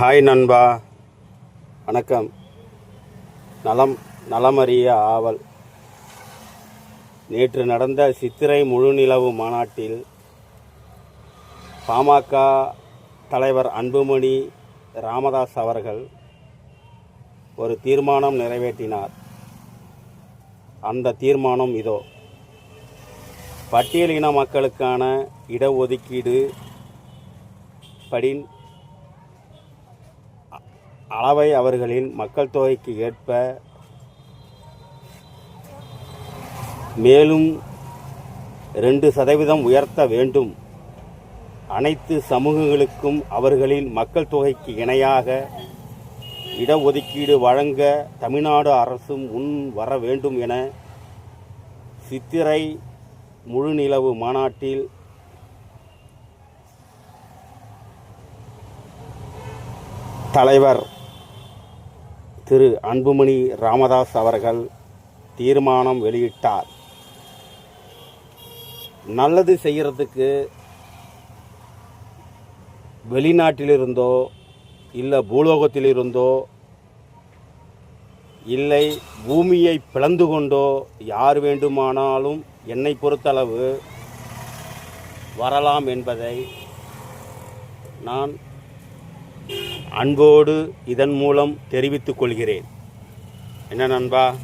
Hi நண்பா. வணக்கம். நலம் நலமறிய ஆவல். நேற்று நடந்த சித்திரை முழுநிலவு மாநாட்டில் பாமக தலைவர் அன்புமணி ராமதாஸ் அவர்கள் ஒரு தீர்மானம் நிறைவேற்றினார். அந்த தீர்மானம் இதோ. பட்டியலின மக்களுக்கான இடஒதுக்கீடு படின் அளவை அவர்களின் மக்கள் தொகைக்கு ஏற்ப மேலும் ரெண்டு சதவீதம் உயர்த்த வேண்டும். அனைத்து சமூகங்களுக்கும் அவர்களின் மக்கள் தொகைக்கு இணையாக இடஒதுக்கீடு வழங்க தமிழ்நாடு அரசு முன் வர வேண்டும் என சித்திரை முழுநிலவு மாநாட்டில் தலைவர் திரு அன்புமணி ராமதாஸ் அவர்கள் தீர்மானம் வெளியிட்டார். நல்லது செய்கிறதுக்கு வெளிநாட்டிலிருந்தோ இல்லை பூலோகத்திலிருந்தோ இல்லை பூமியை பிளந்து கொண்டோ யார் வேண்டுமானாலும் என்னை பொறுத்தளவு வரலாம் என்பதை நான் அன்போடு இதன் மூலம் தெரிவித்துக் கொள்கிறேன். என்ன நண்பா?